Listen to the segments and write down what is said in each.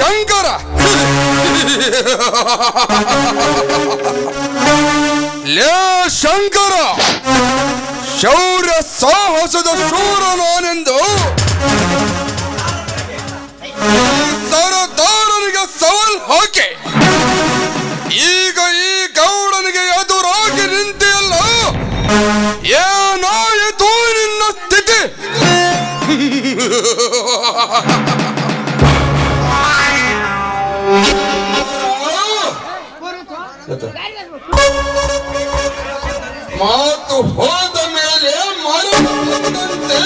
ಶಂಕರ. ಲೇ ಶಂಕರ, ಶೌರ್ಯ ಸಾಹಸದ ಶೂರ ನಾನೆಂದು ಸರದಾರನಿಗೆ ಸವಾಲ್ ಹಾಕಿ. ಈಗ ಈ ಗೌಡನಿಗೆ ಎದುರಾಗಿ ನಿಂತಿಯಲ್ಲ, ಏನಾಯಿತು ನಿನ್ನ ಸ್ಥಿತಿ? ಮಾತು ಹೋದ ಮೇಲೆ ಮರದಂತೆ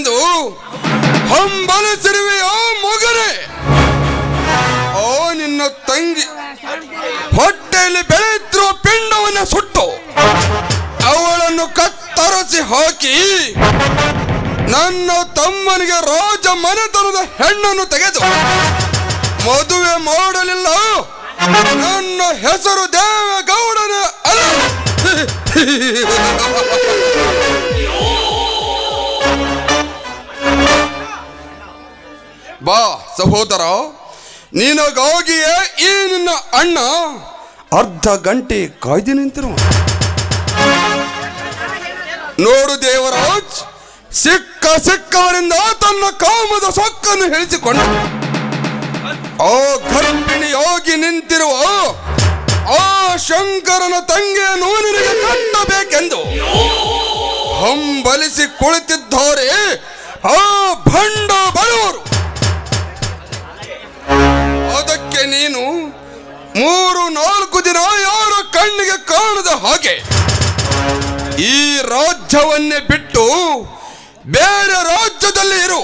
ಕಟ್ಟಬೇಕೆಂದು ಹಂಬಲಿಸಿರುವೆಯ ಮಗನೇ ಓ, ನಿನ್ನ ತಂಗಿ. ಹೊಟ್ಟೆಯಲ್ಲಿ ಬೆಳೆಯುತ್ತಿರುವ ಪಿಂಡವನ್ನು ಸುಟ್ಟು ಅವಳನ್ನು ಕತ್ತರಿಸಿ ಹಾಕಿ ನನ್ನ ತಮ್ಮನಿಗೆ ರಾಜ ಮನೆತನದ ಹೆಣ್ಣನ್ನು ತೆಗೆದು ಮದುವೆ ಮಾಡಲಿಲ್ಲ. ನನ್ನ ಹೆಸರು ದೇವೇಗೌಡನ ಅಲ್ಲ. ಬಾ ಸಹೋದರ, ನಿನಗಾಗಿಯೇ ಈ ನಿನ್ನ ಅಣ್ಣ ಅರ್ಧ ಗಂಟೆ ಕಾಯ್ದು ನಿಂತಿರುವ ನೋಡು ದೇವರಾಜ್, ಸಿಕ್ಕ ಸಿಕ್ಕವರಿಂದ ತನ್ನ ಕಾಮದ ಸೊಕ್ಕನ್ನು ಹೇಳಿಸಿಕೊಂಡ. ಆ ಗರ್ಭಿಣಿಯಾಗಿ ನಿಂತಿರುವ ಆ ಶಂಕರನ ತಂಗಿಯನ್ನು ನಿನಗೆ ಕಟ್ಟಬೇಕೆಂದು ಹಂಬಲಿಸಿ ಕುಳಿತಿದ್ದಾರೆ ಆ ಭಂಡ ಬರುವರು ಅದಕ್ಕೆ ನೀನು ಮೂರು ನಾಲ್ಕು ದಿನ ಯಾರ ಕಣ್ಣಿಗೆ ಕಾಣದ ಹಾಗೆ ಈ ರಾಜ್ಯವನ್ನೇ ಬಿಟ್ಟು ಬೇರೆ ರಾಜ್ಯದಲ್ಲಿ ಇರು.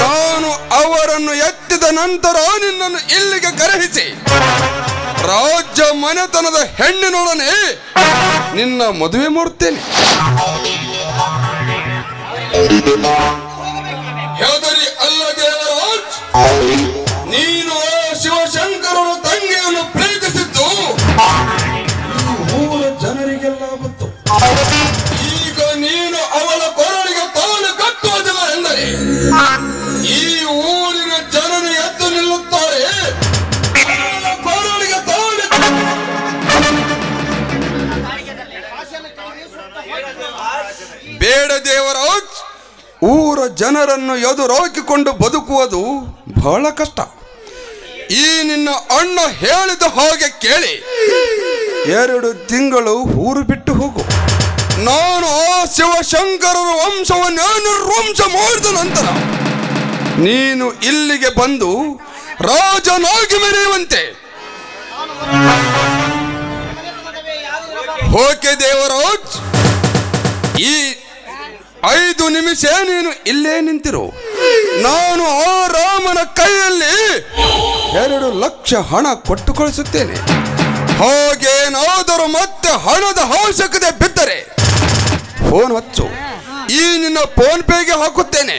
ನಾನು ಅವರನ್ನು ಎತ್ತಿದ ನಂತರ ನಿನ್ನನ್ನು ಇಲ್ಲಿಗೆ ಕರೆಹಿಸಿ ರಾಜ್ಯ ಮನೆತನದ ಹೆಣ್ಣಿನೊಡನೆ ನಿನ್ನ ಮದುವೆ ಮಾಡುತ್ತೇನೆ ಹೆದರಿ ಜನರನ್ನು ಎದುರಾಕಿಕೊಂಡು ಬದುಕುವುದು ಬಹಳ ಕಷ್ಟ. ಈ ನಿನ್ನ ಅಣ್ಣ ಹೇಳಿದ ಹಾಗೆ ಕೇಳಿ. ಎರಡು ತಿಂಗಳು ಊರು ಬಿಟ್ಟು ಹೋಗು. ನಾನು ಆ ಶಿವಶಂಕರರ ವಂಶವನ್ನು ವಂಶ ಮಾಡಿದ ನಂತರ ನೀನು ಇಲ್ಲಿಗೆ ಬಂದು ರಾಜನಾಗಿ ಮೆರೆಯುವಂತೆ. ಓಕೆ ದೇವರಾಜ್ ಈ ಐದು ನಿಮಿಷ ನೀನು ಇಲ್ಲೇ ನಿಂತಿರು. ನಾನು ಆ ರಾಮನ ಕೈಯಲ್ಲಿ ಎರಡು ಲಕ್ಷ ಹಣ ಕೊಟ್ಟು ಕಳಿಸುತ್ತೇನೆ ಹಾಗೇನಾದರೂ ಮತ್ತೆ ಹಣದ ಅವಶ್ಯಕತೆ ಬಿದ್ದರೆ ಫೋನ್ ಹಚ್ಚು. ಈ ನಿನ್ನ ಫೋನ್ ಪೇಗೆ ಹಾಕುತ್ತೇನೆ.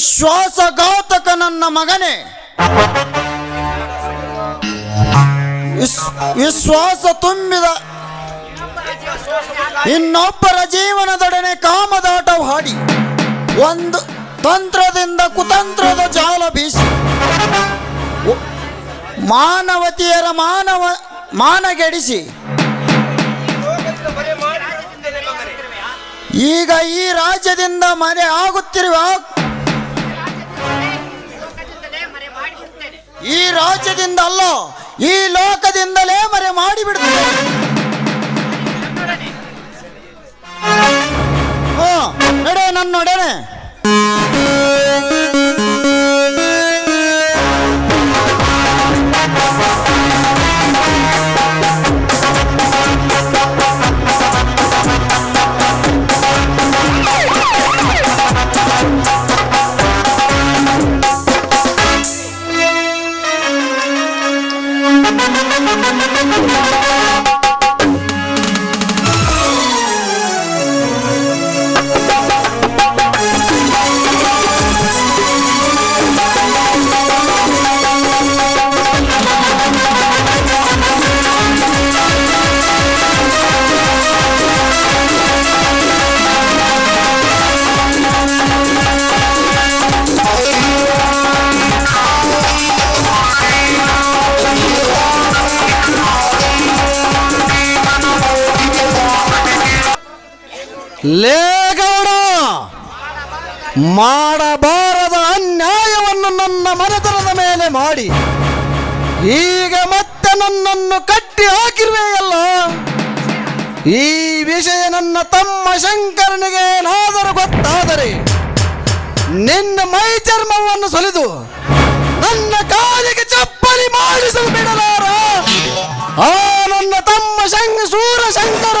ವಿಶ್ವಾಸಘಾತಕ ನನ್ನ ಮಗನೇ. ವಿಸ್- ವಿಶ್ವಾಸ ತುಂಬಿದ ಇನ್ನೊಬ್ಬರ ಜೀವನದೊಡನೆ ಕಾಮದಾಟವಾಡಿ ಒಂದು ತಂತ್ರದಿಂದ ಕುತಂತ್ರದ ಜಾಲ ಬೀಸಿ. ಮಾನವತಿಯರ ಮಾನವ, ಮಾನಗೆಡಿಸಿ. ಈಗ ಈ ರಾಜ್ಯದಿಂದ ಮನೆ ಆಗುತ್ತಿರುವ ರಾಜ್ಯದಿಂದ ಅಲ್ಲ ಈ ಲೋಕದಿಂದಲೇ ಮರೆ ಮಾಡಿಬಿಡುತ್ತದೆ ಹಾ ನಡೆ ನನ್ನೊಡನೆ ಲೇಗೌಡ ಮಾಡಬಾರದ ಅನ್ಯಾಯವನ್ನು ನನ್ನ ಮನೆತನದ ಮೇಲೆ ಮಾಡಿ. ಈಗ ಮತ್ತೆ ನನ್ನನ್ನು ಕಟ್ಟಿ ಹಾಕಿರುವೆಯಲ್ಲ? ಈ ವಿಷಯ ನನ್ನ ತಮ್ಮ ಶಂಕರನಿಗೆ ಏನಾದರೂ ಗೊತ್ತಾದರೆ ನಿನ್ನ ಮೈ ಚರ್ಮವನ್ನು ಸುಲಿದು ನನ್ನ ಕಾಲಿಗೆ ಚಪ್ಪಲಿ ಮಾಡಿಸಲು ಬಿಡಲಾರ? ಆ ನನ್ನ ತಮ್ಮ ಶಂಕ ಸೂರ ಶಂಕರ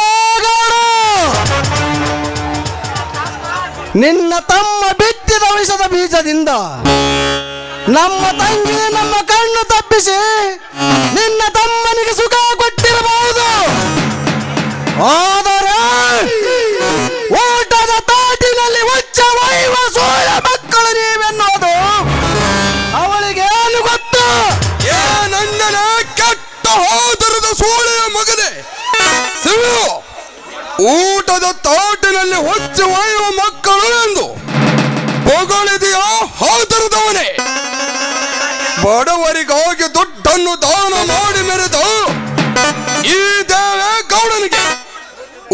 ನಿನ್ನ ತಮ್ಮ ಬಿತ್ತಿದ ವಿಷದ ಬೀಜದಿಂದ ನಮ್ಮ ತಂಗಿ ನಮ್ಮ ಕಣ್ಣು ತಪ್ಪಿಸಿ ನಿನ್ನ ತಮ್ಮನಿಗೆ ಸುಖ ಕೊಟ್ಟಿರಬಹುದು. ಆದರೆ ಊಟದ ತಾಟಿನಲ್ಲಿ ಉಚ್ಚ ವೈವ ಸೋಳ ಮಕ್ಕಳು ನೀವೆನ್ನುವುದು ಅವಳಿಗೆ ಏನು ಗೊತ್ತು? ಏ ನಂದನ ಕೆಟ್ಟ ಹೋದರದ ಸೋಳೆಯ ಮಗನೇ ಶಿವು ಊಟದ ತಾಟಿನಲ್ಲಿ ಹೊಚ್ಚಿ ಒಯ್ಯುವ ಮಕ್ಕಳು ಎಂದು ಹೊಗಳಿದೆಯೋ ಹೋದರದವನೇ ಬಡವರಿಗಾಗಿ ದುಡ್ಡನ್ನು ದಾನ ಮಾಡಿ ಮೆರೆದು ಈ ದೇವೇ ಗೌಡನಿಗೆ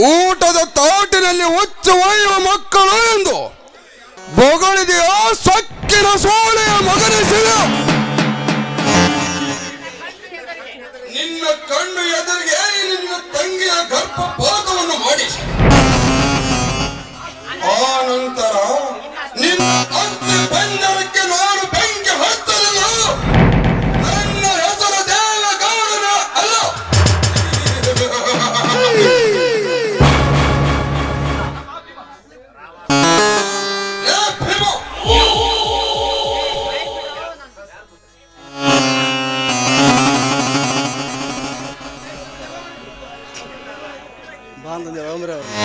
ಊಟದ ತಾಟಿನಲ್ಲಿ ಹೊಚ್ಚಿ ಒಯ್ಯುವ ಮಕ್ಕಳು ಎಂದು ಬೊಗಳಿದೆಯೋ ಸೊಕ್ಕಿನ ಸೋಳೆಯ ಮಗನೇ ನಿನ್ನ ಕಣ್ಣು ಎದುರಿಗೆ ನಿನ್ನ ತಂಗಿಯ ಗರ್ಭಪಾತವನ್ನು ಮಾಡಿಸಿ ಆ ನಂತರ ನಿನ್ನ ಅತ್ತಿ ಬಂದರಕ್ಕೆ ನಾನು ಬಿಡ್ರಿ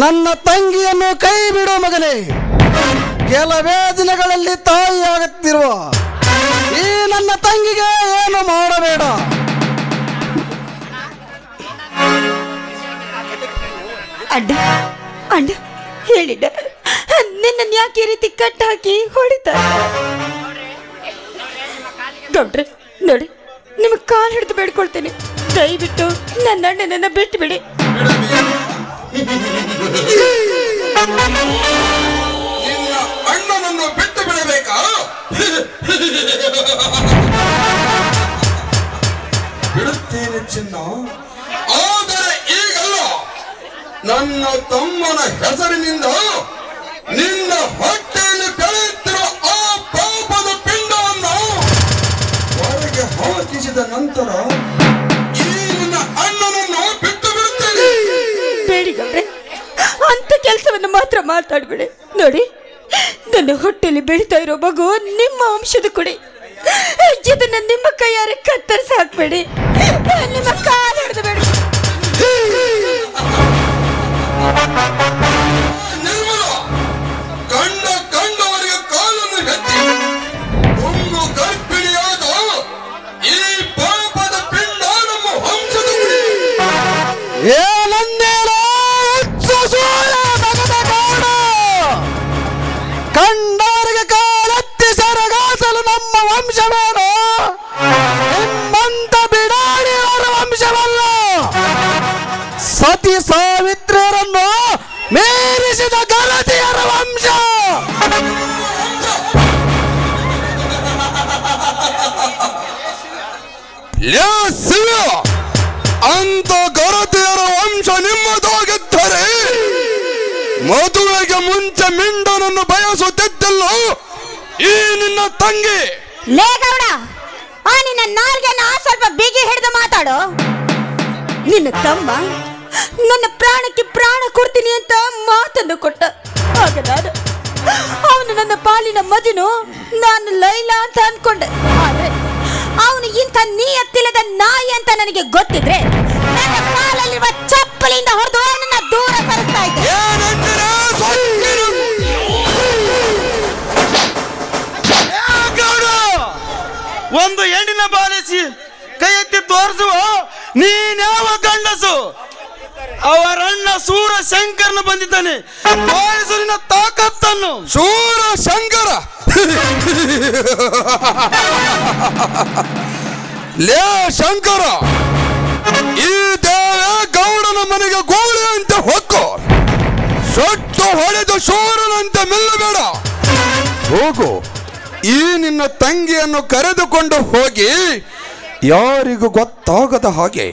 ನನ್ನ ತಂಗಿಯನ್ನು ಕೈ ಬಿಡು ಮಗನೇ. ಕೆಲವೇ ದಿನಗಳಲ್ಲಿ ತಾಯಿಯಾಗುತ್ತಿರುವ ಈ ನನ್ನ ತಂಗಿಗೆ ಏನು ಮಾಡಬೇಡ. ಅಡ್ಡ ಅಡ್ಡ ಹೇಳಿದ ನಿನ್ನ ಯಾಕೆ ಈ ರೀತಿ ಕಟ್ ಹಾಕಿ ಹೊಡಿತ. ಗೌಡ್ರೆ, ನೋಡಿ ನಿಮಗೆ ಕಾಲು ಹಿಡಿದು ಬೇಡ್ಕೊಳ್ತೇನೆ. ದಯವಿಟ್ಟು ನನ್ನ ಅಣ್ಣನನ್ನ ಬಿಟ್ಟು ಬಿಡಿ. ನಿನ್ನ ಅಣ್ಣನನ್ನು ಬಿಟ್ಟು ಬಿಡಬೇಕಾ? ಬಿಡುತ್ತೇನೆ ಚಿನ್ನ. ಆದರೆ ಈಗಲ್ಲ. ನನ್ನ ತಮ್ಮನ ಹೆಸರಿನಿಂದ ನಿನ್ನ ಹೊಟ್ಟೆಯಲ್ಲಿ ಬೆಳೆಯುತ್ತಿರುವ ಆ ಪಾಪದ ಪಿಂಡವನ್ನು ಹೊರಗೆ ಹಾಕಿಸಿದ ನಂತರ ಬೇಡಿ ಗೌಡ್ರೆ. ಅಂತ ಕೆಲಸವನ್ನು ಮಾತ್ರ ಮಾತಾಡ್ಬೇಡಿ. ನೋಡಿ, ನನ್ನ ಹೊಟ್ಟೆಯಲ್ಲಿ ಬೆಳೀತಾ ಇರೋ ಮಗು ನಿಮ್ಮ ವಂಶದ ಕೊಡಿ. ಇದನ್ನ ನಿಮ್ಮ ಕೈಯಾರೆ ಕತ್ತರಿಸಿ ಹಾಕ್ಬೇಡಿ. ನಿಮ್ಮ ಕಾಲು ಹಿಡಿದು ಬೇಡಿ. ಮದುವೆಗೆ ಮುಂಚೆ ಮಿಂಡನನ್ನು ಬಯಸುತ್ತಿದ್ದಿಲ್ಲ ಈ ನಿನ್ನ ತಂಗಿ. ಲೇ ಗೌಡ ಆ ನಿನ್ನ ನಾಲ್ಗೆನ ಸ್ವಲ್ಪ ಬಿಗಿ ಹಿಡಿದು ಮಾತಾಡು. ನಿನ್ನ ತಮ್ಮ ನನ್ನ ಪ್ರಾಣಕ್ಕೆ ಪ್ರಾಣ ಕೊಡ್ತೀನಿ ಅಂತ ಮಾತನ್ನು ಕೊಟ್ಟ. ಆಗ ನಾನು ಅವನು ನನ್ನ ಪಾಲಿನ ಮಜನು ನಾನು ಲೈಲಾ ಅಂತ ಅನ್ಕೊಂಡೆ. ಆದ್ರೆ ಅವನು ಇಂಥ ನೀಯತ್ತಿಲ್ಲದ ನಾಯಿ ಅಂತ ನನಗೆ ಗೊತ್ತಿದ್ರೆ ನನ್ನ ಕಾಲಲ್ಲಿರುವ ಚಪ್ಪಲಿಯಿಂದ ಹೊಡೆದು ಅವನನ್ನ ದೂರ ಸರಿಸ್ತಾ ಇದ್ದೆ. ಒಂದು ಹೆಣ್ಣಿನ ಬಾಲಿಸಿ ಕೈ ಎತ್ತಿ ತೋರಿಸುವ? ನೀನ್ಯಾವ ಗಂಡಸು? ಅವರಣ್ಣ ಸೂರ ಶಂಕರನ ಬಂದಿದ್ದಾನೆ. ನಿನ್ನ ತಾಕತ್ತನ್ನು. ಸೂರ ಶಂಕರ ಲೇ ಶಂಕರ, ಈ ದೇವ ಗೌಡನ ಮನೆಗೆ ಗೋಳಿ ಅಂತ ಹೊಕ್ಕು ಸೊಟ್ಟು ಹೊಡೆದು ಶೂರನಂತೆ ಮಿಲ್ಲಬೇಡ. ಹೋಗು, ಈ ನಿನ್ನ ತಂಗಿಯನ್ನು ಕರೆದುಕೊಂಡು ಹೋಗಿ ಯಾರಿಗೂ ಗೊತ್ತಾಗದ ಹಾಗೆ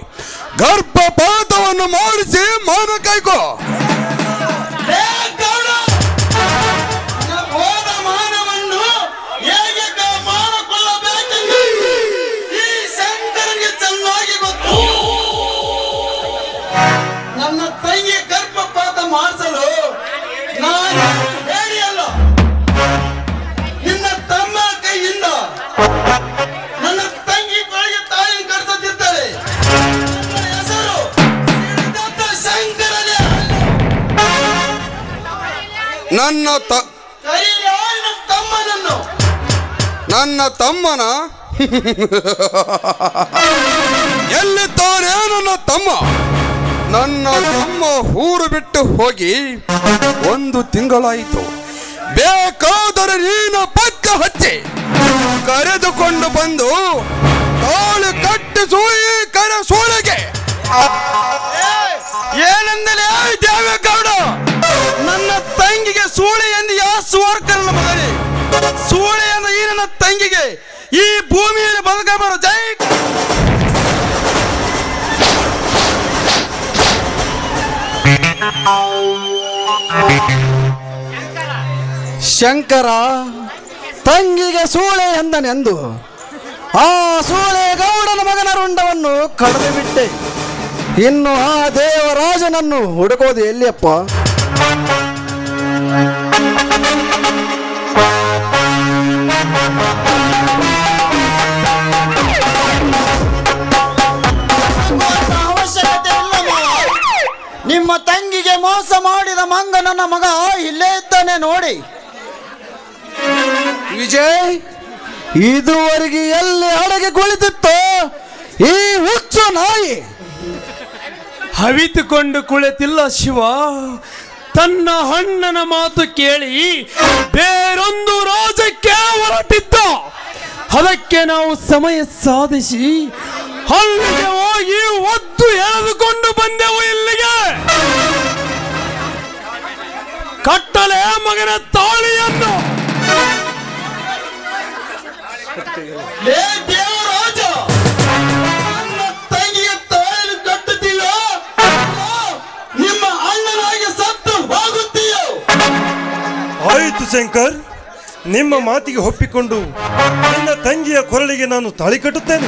ಗರ್ಭಪಾತವನ್ನು ಮಾಡಿಸಿ ಮಾನ ಕೈಗೋ. ನನ್ನ ತಂಗಿ ನಿನ್ನ ತಮ್ಮ ಕೈಯಿಂದ ನನ್ನ ತಂಗಿ ಕೊಳಗೆ ತಾಯಿನ ಕರೆಸುತ್ತಿದ್ದಾರೆ ನನ್ನ ಹೆಸರು ಶಂಕರನೇ. ನನ್ನ ತ ನನ್ನ ತಮ್ಮನನ್ನು. ನನ್ನ ತಮ್ಮನ? ಎಲ್ಲಿದ್ದಾನೆ ನನ್ನ ತಮ್ಮ? ನನ್ನ ತಮ್ಮ ಊರು ಬಿಟ್ಟು ಹೋಗಿ ಒಂದು ತಿಂಗಳಾಯಿತು. ಬೇಕಾದರೆ ನೀನು ಪಕ್ಕ ಹಚ್ಚಿ ಕರೆದುಕೊಂಡು ಬಂದು ತಾಳು ಕಟ್ಟಿಸು ಈ ಕರೆ ಸೋಳಿಗೆ. ಏನೆಂದಲೇ ದೇವೇಗೌಡ, ನನ್ನ ತಂಗಿಗೆ ಸೂಳಿ ಎಂದು ಯಾವ ಸುವರ್ಕರನ ಮಗನೇ? ಸೂಳೆ ಎಂದು ಈ ನನ್ನ ತಂಗಿಗೆ. ಈ ಭೂಮಿಯಲ್ಲಿ ಬದುಕಬಾರ ಜೈ ಶಂಕರ ತಂಗಿಗೆ ಸೂಳೆ ಎಂದನೆಂದು ಆ ಸೂಳೆ ಗೌಡನ ಮಗನ ರುಂಡವನ್ನು ಕಳೆದು ಬಿಟ್ಟೆ. ಇನ್ನು ಆ ದೇವರಾಜನನ್ನು ಹುಡುಕೋದು ಎಲ್ಲಿಯಪ್ಪ? ಮೋಸ ಮಾಡಿದ ಮಂಗ ನನ್ನ ಮಗ, ಇಲ್ಲೇ ಇದ್ದಾನೆ ನೋಡಿ. ವಿಜಯ್, ಇದುವರೆಗೆ ಎಲ್ಲಿ ಅಡಗೆ ಕುಳಿತಿತ್ತು ಈ ಹುಚ್ಚು ನಾಯಿ? ಹವಿತುಕೊಂಡು ಕುಳಿತಿಲ್ಲ ಶಿವ, ತನ್ನ ಅಣ್ಣನ ಮಾತು ಕೇಳಿ ಬೇರೊಂದು ರಾಜಕ್ಕೆ ಹೊರಟಿದ್ದ ಅದಕ್ಕೆ ನಾವು ಸಮಯ ಸಾಧಿಸಿ ಅಲ್ಲಿಗೆ ಹೋಗಿ ಒದ್ದು ಎಳೆದುಕೊಂಡು ಬಂದೆವು ಇಲ್ಲಿಗೆ. ಕಟ್ಟಲೆ ಮಗನ ತಾಳಿಯನ್ನು. ಆಯಿತು ಶಂಕರ್ ನಿಮ್ಮ ಮಾತಿಗೆ ಒಪ್ಪಿಕೊಂಡು ನನ್ನ ತಂಗಿಯ ಕೊರಳಿಗೆ ನಾನು ತಾಳಿ ಕಟ್ಟುತ್ತೇನೆ.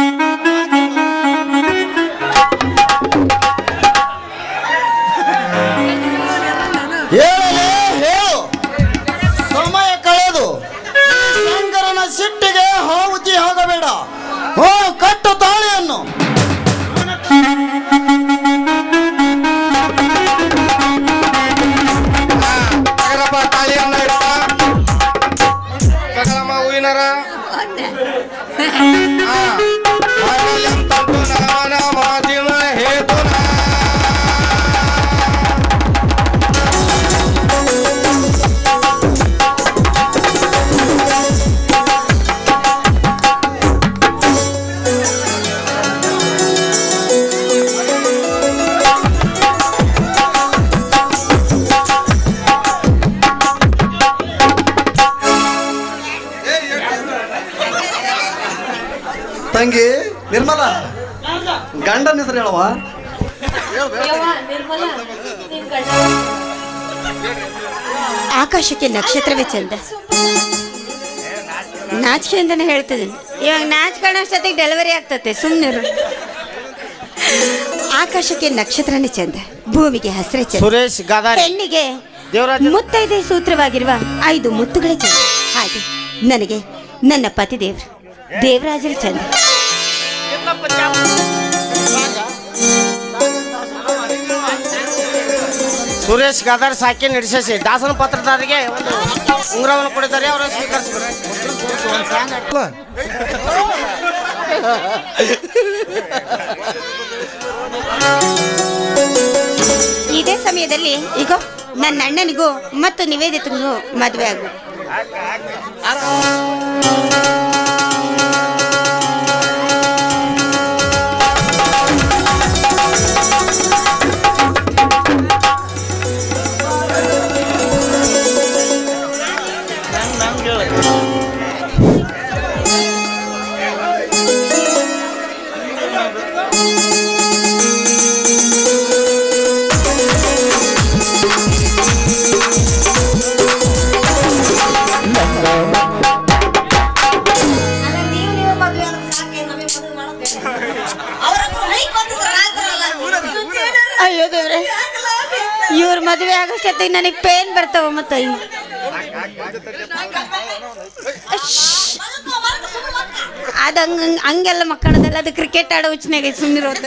ಗಂಡನ ಹೆಸರು ಹೇಳವ ಆಕಾಶಕ್ಕೆ ನಕ್ಷತ್ರವೇ ಚಂದ. ನಾಚಿಕೆಯಿಂದನೇ ಹೇಳ್ತಿದ್ದೀನಿ. ಇವಾಗ ನಾಚ್ಕೊಳ್ಳೋಷ್ಟೊತ್ತಿಗೆ ಡೆಲಿವರಿ ಆಗ್ತತೆ ಸುಮ್ಮನೆ ಆಕಾಶಕ್ಕೆ ನಕ್ಷತ್ರನೇ ಚಂದ ಭೂಮಿಗೆ ಹಸಿರೇ ಚಂದ. ಸುರೇಶ್ ಗಾದಾರಿ. ಹೆಣ್ಣಿಗೆ ದೇವರಾಜ. ಮುತ್ತೈದೆ ಸೂತ್ರವಾಗಿರುವ ಐದು ಮುತ್ತುಗಳೇ ಚಂದ. ಹಾಗೆ ನನಗೆ ನನ್ನ ಪತಿ ದೇವ್ರು ದೇವರಾಜರ ಚಂದ. ಸುರೇಶ್ ಗದರ್ ಸಾಕಿ ನಡೆಸಿ ದಾಸನ ಪತ್ರದಾರರಿಗೆ ಒಂದು ಉಂಗುರವನ್ನು ಕೊಡಿದ್ದಾರೆ ಅವರ ಸ್ವೀಕರಿಸಿದ್ದಾರೆ ಇದೇ ಸಮಯದಲ್ಲಿ ಈಗ ನನ್ನ ಅಣ್ಣನಿಗೂ ಮತ್ತು ನಿವೇದಿತನಿಗೂ ಮದುವೆ ಆಗು. ಅಯ್ಯೋ ದೇವ್ರೆ. ಇವ್ರ ಮದುವೆ ಆಗೋಷ್ಟೊತ್ತಿಗೆ ನನಗೆ ಪೇನ್ ಬರ್ತಾವ ಮತ್ತೆ ಅದು ಹಂಗ ಹಂಗೆಲ್ಲ ಮಕ್ಕಳದಲ್ಲ ಅದು ಕ್ರಿಕೆಟ್ ಆಡೋ ಉಚ್ಚನಾಗ ಸುಮ್ಮನಿರೋತ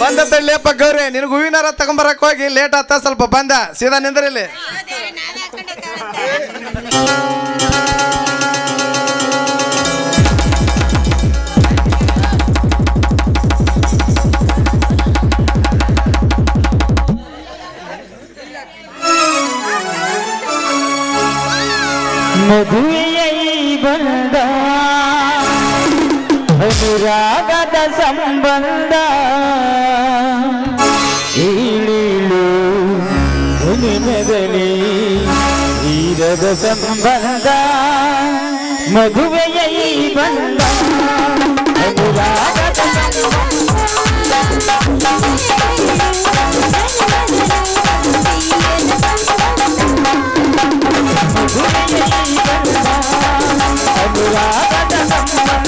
ಬಂದ ತಳ್ಳಿಯಪ್ಪ ಗೌರಿ? ನಿನಗೆ ಹೂವಿನಾರ ತಗೊಂಬರಕ್ ಹೋಗಿ ಲೇಟ್ ಆತ ಸ್ವಲ್ಪ ಬಂದ. ಸೀದಾ ನಿಂದ್ರಿಲ್ಲಿ ಮದುವೆಯೈ ಬಂದ ಅನುರಾಗದ ಸಂಬಂಧ ಈಳೀಳು ಮುನಿಮದಲ್ಲಿ ಈರದ ಸಂಬಂಧ ಮದುವೆಯೈ ಬಂದ ಅನುರಾಗದ ಸಂಬಂಧ Mula,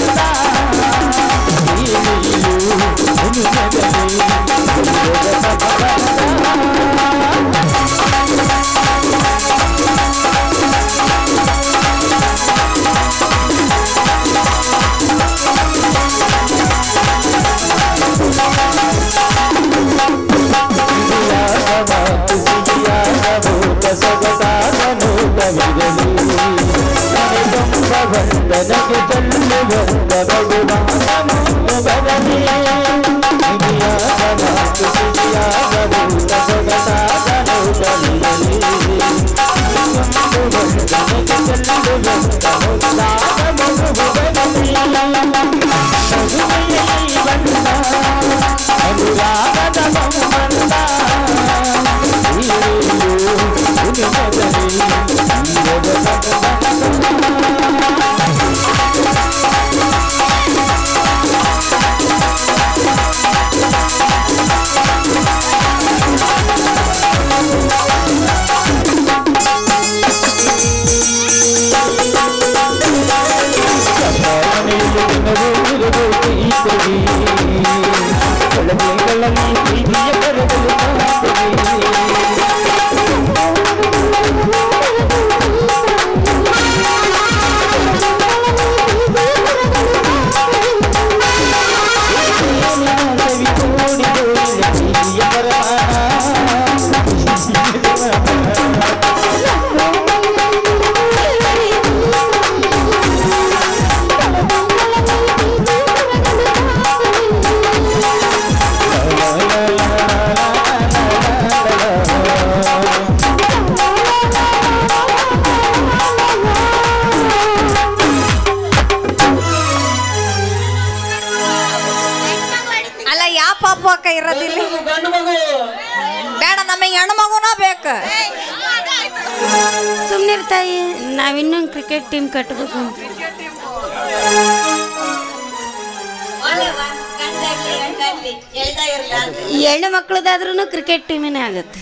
ಹೆಣ್ಣು ಮಕ್ಕಳದಾದ್ರೂ ಕ್ರಿಕೆಟ್ ಟೀಮಿನೇ ಆಗುತ್ತೆ.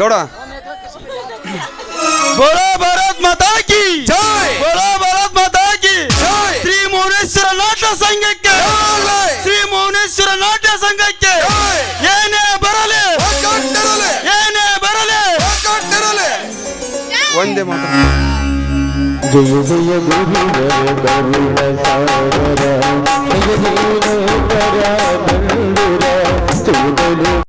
ಗೌಡ. ಬೋಲೋ ಭಾರತ್ ಮಾತಾ ಕಿ ಜೈ. ಬೋಲೋ ಭಾರತ್ ಮಾತಾ ಕಿ ಜೈ. ಶ್ರೀ ಮೌನೇಶ್ವರ ನಾಟ್ಯ ಸಂಘಕ್ಕೆ ಜೈ. ಶ್ರೀ ಮೌನೇಶ್ವರ ನಾಟ್ಯ ಸಂಘಕ್ಕೆ ಜೈ. ಏನೇ ಬರಲಿ. ಏನೇ ಬರಲಿ. ಒಗ್ಗಟ್ಟಿರಲಿ జయ జయ గురువర కరుణ సాగర జయ జయ కర మందిర